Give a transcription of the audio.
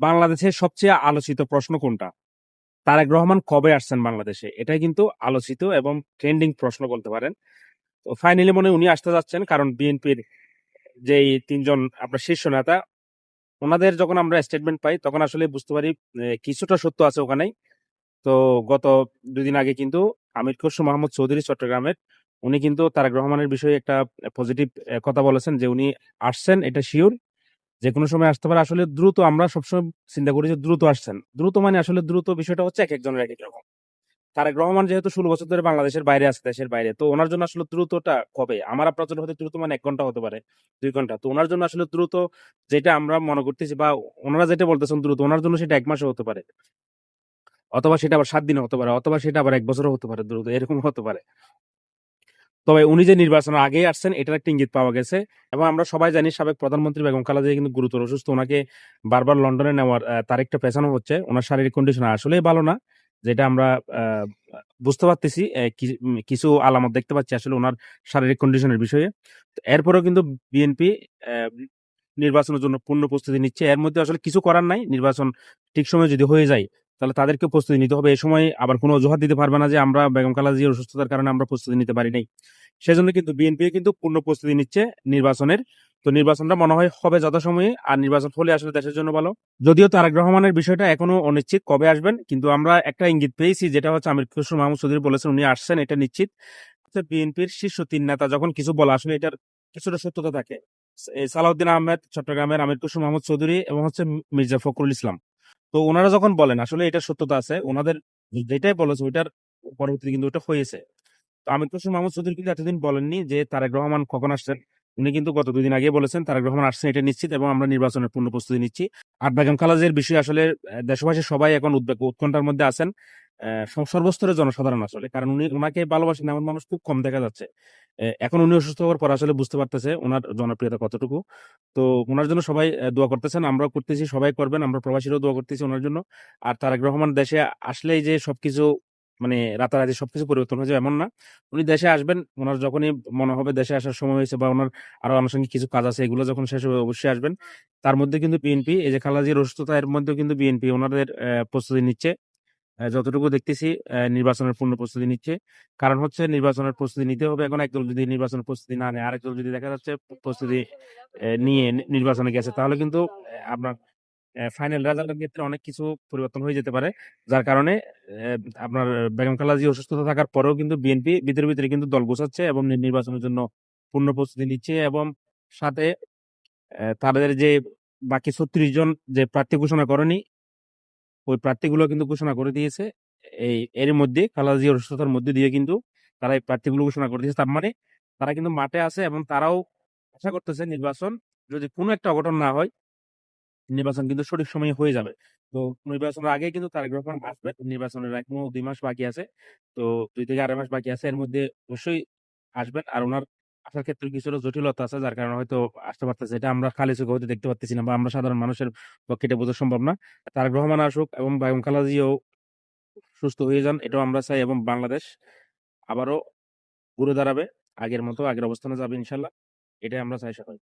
বাংলাদেশের সবচেয়ে আলোচিত প্রশ্ন কোনটা? তারেক রহমান কবে আসছেন বাংলাদেশে? এটাই কিন্তু আলোচিত এবং ট্রেন্ডিং প্রশ্ন বলতে পারেন। তো ফাইনালি মনে উনি আসতে যাচ্ছেন কারণ বিএনপির যেই তিনজন আপনার শীর্ষ নেতা, ওনাদের যখন আমরা স্টেটমেন্ট পাই তখন আসলে বুঝতে পারি কিছুটা সত্য আছে ওখানেই। তো গত দুদিন আগে কিন্তু আমির খসরু মাহমুদ চৌধুরী চট্টগ্রামের, উনি কিন্তু তারেক রহমানের বিষয়ে একটা পজিটিভ কথা বলেছেন যে উনি আসছেন, এটা শিওর যে কোনো সময় আসতে পারে, আসলে দ্রুত আমরা সবসময় চিন্তা করি যে দ্রুত আসছেন। দ্রুত মানে আসলে দ্রুত বিষয়টা হচ্ছে এক একজনের এক এক রকম। তারেক রহমান যেহেতু ষোলো বছর ধরে বাংলাদেশের বাইরে আছে, দেশের বাইরে, তো ওনার জন্য আসলে দ্রুতটা কবে? আমার আপনার হয়তো দ্রুত মানে এক ঘণ্টা হতে পারে, দুই ঘণ্টা। তো ওনার জন্য আসলে দ্রুত যেটা আমরা মনে করতেছি বা ওনারা যেটা বলতেছেন দ্রুত, ওনার জন্য সেটা এক মাসও হতে পারে। অথবা সেটা আবার সাত দিনে হতে পারে, অথবা সেটা আবার এক বছরও হতে পারে দ্রুত এরকম হতে পারে। তবে উনি যে নির্বাচনের আগেই আসছেন, এটার একটা ইঙ্গিত পাওয়া গেছে। এবং আমরা সবাই জানি সাবেক প্রধানমন্ত্রী বেগম খালেদা কিন্তু গুরুতর অসুস্থ। ওনাকে বারবার লন্ডনে নেওয়ার তারিখটা পেছানো হচ্ছে। ওনার শারীরিক কন্ডিশন আসলেই ভালো না, যেটা আমরা বুঝতে পারতেছি। কিছু আলামত দেখতে পাচ্ছি আসলে ওনার শারীরিক কন্ডিশনের বিষয়ে। এরপরেও কিন্তু বিএনপি নির্বাচনের জন্য পূর্ণ প্রস্তুতি নিচ্ছে। এর মধ্যে আসলে কিছু করার নাই। নির্বাচন ঠিক সময় যদি হয়ে যায় তাহলে তাদেরকে প্রস্তুতি নিতে হবে। এই সময় আবার কোনো অজুহাত দিতে পারবে না যে আমরা বেগম খালেদা জিয়ার অসুস্থতার কারণে আমরা প্রস্তুতি নিতে পারি নাই। সেজন্য কিন্তু বিএনপি কিন্তু পূর্ণ প্রস্তুতি নিচ্ছে নির্বাচনের। তো নির্বাচনটা মনে হয় হবে যথাসময়ে, আর নির্বাচন হলে আসলে দেশের জন্য ভালো। যদিও তারেক রহমানের বিষয়টা এখনও অনিশ্চিত কবে আসবেন, কিন্তু আমরা একটা ইঙ্গিত পেয়েছি, যেটা হচ্ছে আমির খসরু মাহমুদ চৌধুরী বলেছেন, উনি আসছেন, এটা নিশ্চিত। বিএনপির শীর্ষ তিন নেতা যখন কিছু বলা, আসলে এটার কিছুটা সত্যতা থাকে। সালাউদ্দিন আহমেদ, চট্টগ্রামের আমির কুসুম মাহমুদ চৌধুরী এবং হচ্ছে মির্জা ফখরুল ইসলাম। তো ওনারা যখন বলেন, আসলে এটা সত্যতা আছে ওনাদের যেটাই বলেছে ওইটার পরবর্তীতে কিন্তু ওটা হয়েছে। তো আমির কুসুম মাহমুদ চৌধুরী কিন্তু এতদিন বলেননি যে তারেক রহমান কখন আসছেন। উনি কিন্তু গত দুদিন আগে বলেছেন, তারেক রহমান আসছেন এটা নিশ্চিত এবং আমরা নির্বাচনের পূর্ণ প্রস্তুতি নিচ্ছি। আর বেগম খালাজের বিষয়ে আসলে দেশবাসী সবাই এখন উদ্বেগ, উৎকণ্ঠার মধ্যে আছেন। আহ, সর্বস্তরের জনসাধারণ আসলে। কারণ উনি ওনাকে ভালোবাসেন এমন মানুষ খুব কম দেখা যাচ্ছে। এখন উনি অসুস্থ হওয়ার পর আসলে বুঝতে পারতেছে ওনার জনপ্রিয়তা কতটুকু। তো ওনার জন্য সবাই দোয়া করতেছেন আমরাও করতেছি সবাই করবেন আমরা প্রবাসীরাও দোয়া করতেছি ওনার জন্য। আর তারেক রহমান দেশে আসলেই যে সবকিছু মানে রাতারাতি সবকিছু পরিবর্তন হয়ে যাবে এমন না। উনি দেশে আসবেন ওনার যখনই মনে হবে দেশে আসার সময় হয়েছে বা ওনার আরও আনুষঙ্গিক কিছু কাজ আছে এগুলো যখন শেষ হবে অবশ্যই আসবেন। তার মধ্যে কিন্তু বিএনপি এই যে খালাজির অসুস্থতা এর মধ্যেও কিন্তু বিএনপি ওনাদের প্রস্তুতি নিচ্ছে। যতটুকু দেখতেছি নির্বাচনের পূর্ণ প্রস্তুতি নিচ্ছে। কারণ হচ্ছে নির্বাচনের প্রস্তুতি নিতে হবে। এখন একদল যদি নির্বাচনের প্রস্তুতি না নেয় আরেকদল যদি দেখা যাচ্ছে প্রস্তুতি নিয়ে নির্বাচনে গেছে, তাহলে কিন্তু আপনার ফাইনাল রেজাল্টের ক্ষেত্রে অনেক কিছু পরিবর্তন হয়ে যেতে পারে। যার কারণে আপনার বেগম খালাজি অসুস্থতা থাকার পরেও কিন্তু বিএনপি ভিতরে ভিতরে কিন্তু দল গোছাচ্ছে এবং নির্বাচনের জন্য পূর্ণ প্রস্তুতি নিচ্ছে এবং সাথে তাদের যে বাকি ছত্রিশ জন যে প্রার্থী ঘোষণা করেনি ওই প্রার্থীগুলো কিন্তু ঘোষণা করে দিয়েছে। এই, এর মধ্যে খালাজি অসুস্থতার মধ্যে দিয়ে কিন্তু তারা এই প্রার্থীগুলো ঘোষণা করে দিয়েছে। তার মানে তারা কিন্তু মাঠে আছে এবং তারাও আশা করতেছে নির্বাচন যদি কোনো একটা অঘটন না হয়, নির্বাচন কিন্তু সঠিক সময়ে হয়ে যাবে। তো নির্বাচনের আগে কিন্তু তারেক রহমান আসবে। নির্বাচনের এখনও দুই মাস বাকি আছে। তো দুই থেকে আড়াই মাস বাকি আছে। এর মধ্যে অবশ্যই আসবেন। আর ওনার আসার ক্ষেত্রে কিছুটা জটিলতা আছে, যার কারণে হয়তো আসতে পারতেছে। এটা আমরা খালি চোখে হয়তো দেখতে পাচ্ছি না বা আমরা সাধারণ মানুষের পক্ষে এটা বোঝা সম্ভব না। তার রহমান আসুক এবং বায়ুম খালাজিও সুস্থ হয়ে যান, এটাও আমরা চাই এবং বাংলাদেশ আবারও ঘুরে দাঁড়াবে, আগের মতো আগের অবস্থানে যাবে ইনশাল্লাহ, এটাই আমরা চাই সবাই।